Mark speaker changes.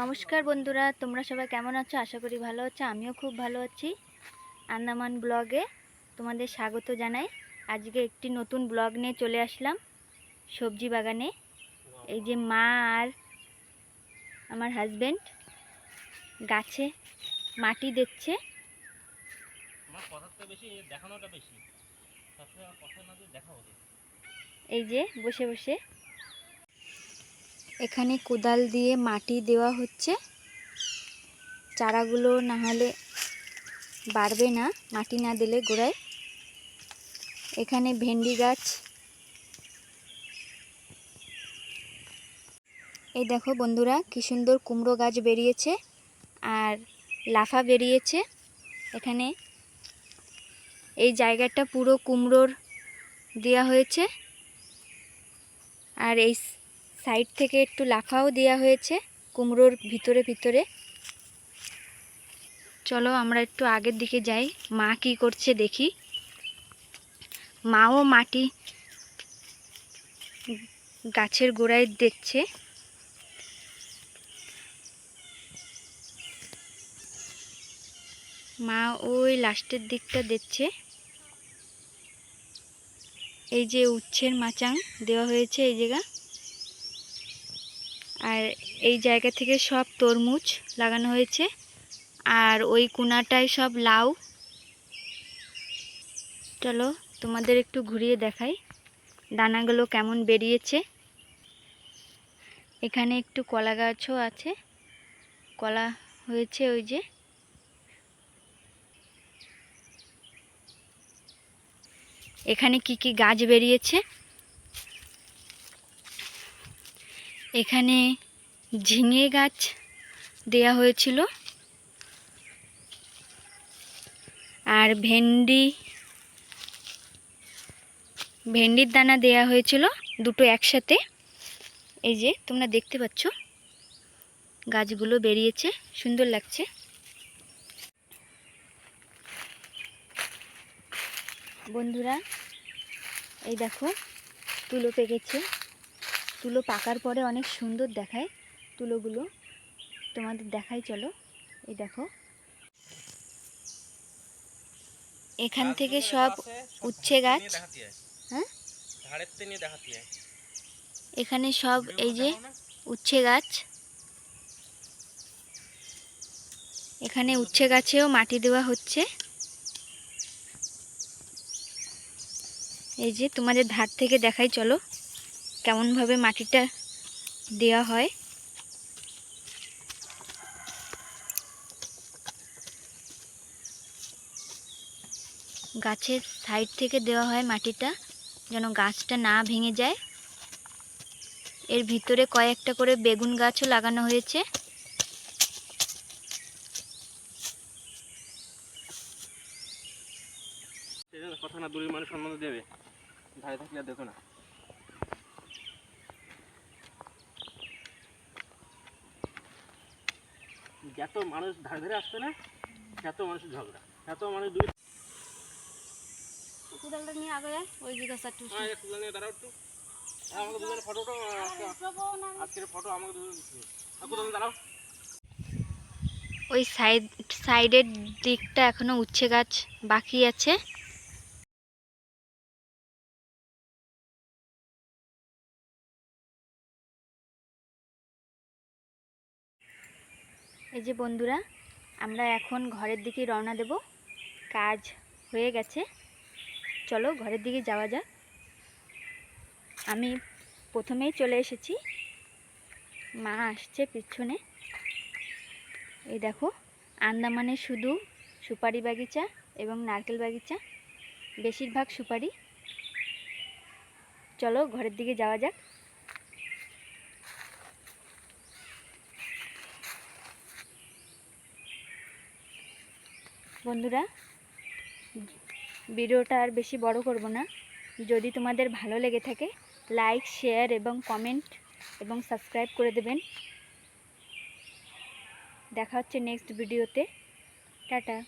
Speaker 1: নমস্কার বন্ধুরা তোমরা সবাই কেমন আছো? আশা করি ভালো আছো আমিও খুব ভালো আছি। আন্দামান ব্লগে তোমাদের স্বাগত জানাই। আজকে একটি নতুন ব্লগ নিয়ে চলে আসলাম সবজি বাগানে। এই যে মা আর আমার হাজবেন্ড গাছে মাটি দিচ্ছে। এই যে বসে বসে এখানে কোদাল দিয়ে মাটি দেওয়া হচ্ছে। চারাগুলো না হলে বাড়বে না, মাটি না দিলে গোড়ায়। এখানে ভেন্ডি গাছ। এই দেখো বন্ধুরা, কি সুন্দর কুমড়ো গাছ বেরিয়েছে আর লাফা বেরিয়েছে। এখানে এই জায়গাটা পুরো কুমড়োর দেওয়া হয়েছে। আর এই সাইড থেকে একটু লাফাও দেওয়া হয়েছে, কুমড়োর ভিতরে ভিতরে। চলো আমরা একটু আগের দিকে যাই, মা কি করছে দেখি। মাও মাটি গাছের গোড়ায় দেখছে মা ওই লাস্টের দিকটা দেখছে এই যে উচ্ছের মাচাং দেওয়া হয়েছে এই জায়গা। আর এই জায়গা থেকে সব তরমুজ লাগানো হয়েছে। আর ওই কোনাটায় সব লাউ। চলো তোমাদের একটু ঘুরিয়ে দেখাই দানাগুলো কেমন বেরিয়েছে। এখানে একটু কলা গাছও আছে। কলা হয়েছে ওই যে। এখানে কি কি গাছ বেরিয়েছে? এখানে ঝিঙে গাছ দেয়া হয়েছিল। আর ভেন্ডি, ভেন্ডির দানা দেয়া হয়েছিল দুটো একসাথে। এই যে, তোমরা দেখতে পাচ্ছ, গাছগুলো বেরিয়েছে, সুন্দর লাগছে। বন্ধুরা, এই দেখো, তুলো পেকেছে। তুলো পাকার পরে অনেক সুন্দর দেখায়। তুলোগুলো তোমাদের দেখাই চলো। এই দেখো। এখান থেকে সব উচ্ছে গাছ। হ্যাঁ? এখানে সব এই যে উচ্ছে গাছ। এখানে উচ্ছে গাছেও মাটি দেওয়া হচ্ছে। এই যে তোমাদের ধার থেকে দেখাই চলো। কেমনভাবে মাটিটা দেওয়া হয়। গাছের সাইড থেকে দেওয়া হয় মাটিটা, যেন গাছটা না ভেঙে যায়। এর ভিতরে কয়েকটা করে বেগুন গাছও লাগানো হয়েছে।
Speaker 2: কথা না মানুষ দেবে। ধারে না। যত মানুষ ধারে ধারে না মানুষের ঝগড়া এত মানুষ দূরে
Speaker 1: কোদালটা নিয়ে আগে ওই যে গাছটা
Speaker 2: হ্যাঁ একটু নিয়ে দাঁড়াও একটু। আমাকে দুজনের ফটোটা আজকের ফটো আমাকে দুজন দাঁড়াও।
Speaker 1: ওই সাইড সাইডের দিকটা এখনও উচ্ছে গাছ বাকি আছে। এই যে বন্ধুরা আমরা এখন ঘরের দিকে রওনা দেব। কাজ হয়ে গেছে। চলো ঘরের দিকে যাওয়া যাক। আমি প্রথমেই চলে এসেছি। মা আসছে পিছনে। এই দেখো, আন্দামানে শুধু সুপারি বাগিচা এবং নারকেল বাগিচা, বেশিরভাগ সুপারি। চলো ঘরের দিকে যাওয়া যাক। বন্ধুরা ভিডিওটা আর বেশি বড় করব না। যদি তোমাদের ভালো লেগে থাকে লাইক শেয়ার এবং কমেন্ট এবং সাবস্ক্রাইব করে দেবেন। দেখা হচ্ছে নেক্সট ভিডিওতে টাটা।